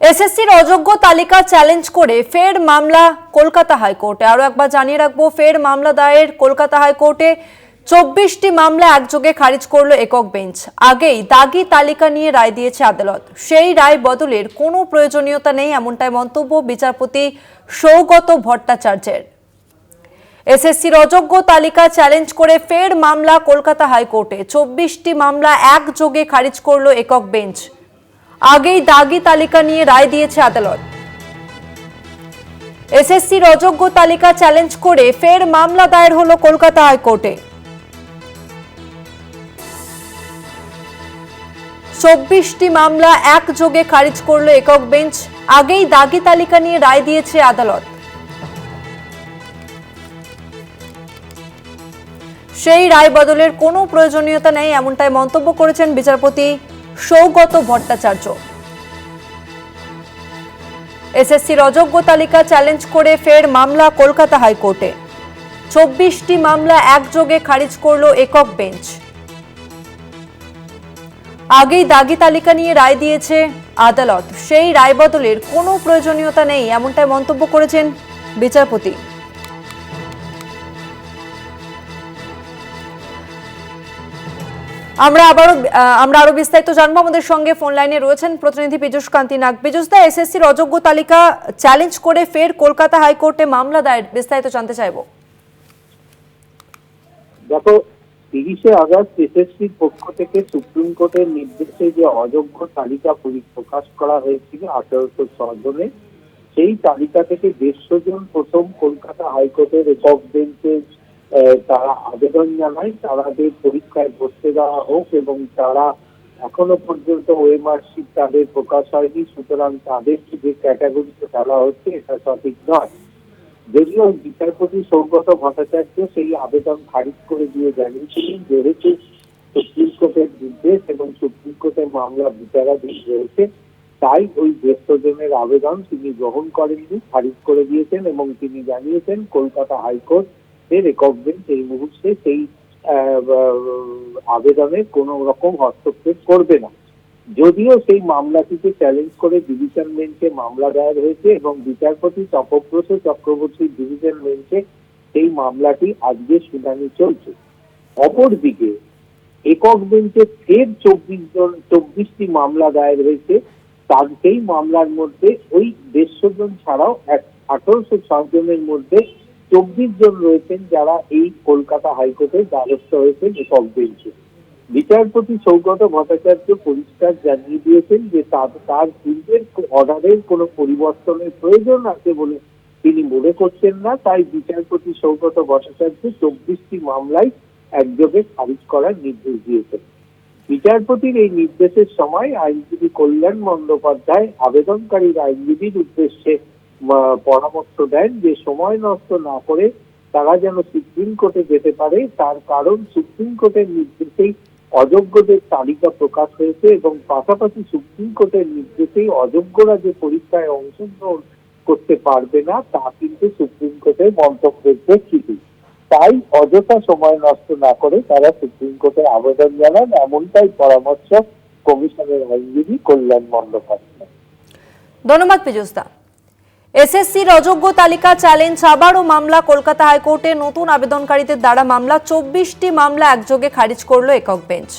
এসএসসির অযোগ্য তালিকা চ্যালেঞ্জ করে ফের মামলা কলকাতা হাইকোর্টে। আরও একবার জানিয়ে রাখব, ফের মামলা দায়ের কলকাতা হাইকোর্টে। চব্বিশটি মামলা একযোগে খারিজ করল একক বেঞ্চ। আগেই দাগি তালিকা নিয়ে রায় দিয়েছে আদালত। সেই রায় বদলের কোনো প্রয়োজনীয়তা নেই এমনটাই মন্তব্য বিচারপতি সৌগত ভট্টাচার্যের। এসএসসির অযোগ্য তালিকা চ্যালেঞ্জ করে ফের মামলা কলকাতা হাইকোর্টে। চব্বিশটি মামলা একযোগে খারিজ করল একক বেঞ্চ। আগেই দাগি তালিকা নিয়ে রায় দিয়েছে আদালত। এসএসসির অযোগ্য তালিকা চ্যালেঞ্জ করে ফের মামলা দায়ের হলো কলকাতা হাইকোর্টে। চব্বিশটি মামলা একযোগে খারিজ করল একক বেঞ্চ, আগেই দাগি তালিকা নিয়ে রায় দিয়েছে আদালত। সেই রায় বদলের কোনো প্রয়োজনীয়তা নেই, এমনটাই মন্তব্য করেছেন বিচারপতি সৌগত ভট্টাচার্য। এসএসসির অযোগ্য তালিকা চ্যালেঞ্জ করে ফের মামলা কলকাতা হাইকোর্টে। চব্বিশটি মামলা একযোগে খারিজ করল একক বেঞ্চ। আগেই দাগি তালিকা নিয়ে রায় দিয়েছে আদালত। সেই রায় বদলের কোনো প্রয়োজনীয়তা নেই, এমনটাই মন্তব্য করেছেন বিচারপতি। আমরা আবারও আমরা আরও বিস্তারিত জানব। আমাদের সঙ্গে ফোন লাইনে রয়েছেন প্রতিনিধি পীযুষ কান্তি নাগ পীযুষ দা এসএসসির অযোগ্য তালিকা চ্যালেঞ্জ করে ফের কলকাতা হাইকোর্টে মামলা দায়ের। বিস্তারিত জানতে চাইব। দেখো তিরিশে আগস্ট এসএসসির পক্ষ থেকে সুপ্রিম কোর্টের নির্দেশে যে অযোগ্য তালিকা প্রকাশ করা হয়েছিল আঠারোশো জনে সেই তালিকা থেকে দেড়শো জন প্রথম কলকাতা হাইকোর্টের একক বেঞ্চে আহ, তারা আবেদন জানায় তাদের পরীক্ষায় বসতে দেওয়া হোক এবং তারা এখনও পর্যন্ত ওএমআরসি তাদের প্রকাশ হয়নি, সুতরাং তাদেরকে যে ক্যাটাগরিতে ফেলা হচ্ছে, এটা সঠিক নয়। যদিও বিচারপতি সৌগত ভট্টাচার্য সেই আবেদন খারিজ করে দিয়ে জানিয়েছিলেন, যেহেতু সুপ্রিম কোর্টের নির্দেশ এবং সুপ্রিম কোর্টের মামলা বিচারাধীন রয়েছে, তাই ওই দেড়শো জনের আবেদন তিনি গ্রহণ করেননি, খারিজ করে দিয়েছেন এবং তিনি জানিয়েছেন, কলকাতা হাইকোর্ট একক বেঞ্চ এই মুহূর্তে সেই আবেদনে কোনো রকম হস্তক্ষেপ করবে না। যদিও সেই মামলাটিকে চ্যালেঞ্জ করে ডিভিশন বেঞ্চে মামলা দায়ের হয়েছে এবং বিচারপতি তপব্রত চক্রবর্তীর ডিভিশন বেঞ্চে সেই মামলাটি আজকে শুনানি চলছে। অপরদিকে, একক বেঞ্চে ফের চব্বিশ জন, চব্বিশটি মামলা দায়ের হয়েছে। তার সেই মামলার মধ্যে ওই দেড়শো জন ছাড়াও এক, আঠারোশো ছয় জনের মধ্যে চব্বিশ জন রয়েছেন যারা এই কলকাতা হাইকোর্টের দ্বারস্থ হয়েছেন একক বেঞ্চে বিচারপতি সৌগত ভট্টাচার্য পরিষ্কার জানিয়ে দিয়েছেন যে তার তার পূর্বের অর্ডারের কোনো পরিবর্তনের প্রয়োজন আছে বলে তিনি মনে করছেন না। তাই বিচারপতি সৌগত ভট্টাচার্য চব্বিশটি মামলায় একযোগে খারিজ করার নির্দেশ দিয়েছেন। বিচারপতির এই নির্দেশের সময় আইনজীবী কল্যাণ বন্দ্যোপাধ্যায় আবেদনকারীর আইনজীবীর উদ্দেশ্যে পরামর্শ দেন যে সময় নষ্ট না করে তারা যেন সুপ্রিম কোর্টে যেতে পারে, তার কারণ সুপ্রিম কোর্টের নির্দেশেই অযোগ্যদের তালিকা প্রকাশ হয়েছে এবং পাশাপাশি সুপ্রিম কোর্টের নির্দেশেই অযোগ্যরা যে পরীক্ষায় অংশগ্রহণ করতে পারবে না, তা কিন্তু সুপ্রিম কোর্টের মন্তব্যের প্রেক্ষিতে। তাই অযথা সময় নষ্ট না করে তারা সুপ্রিম কোর্টে আবেদন জানান, এমনটাই পরামর্শ কমিশনের আইনজীবী কল্যাণ বন্দ্যোপাধ্যায়। ধন্যবাদ দা এসএসসির অযোগ্য তালিকা চ্যালেঞ্জ আবারও মামলা। কলকাতা হাইকোর্টে নতুন আবেদনকারীদের দ্বারা মামলা। চব্বিশটি মামলা একযোগে খারিজ করল একক বেঞ্চ।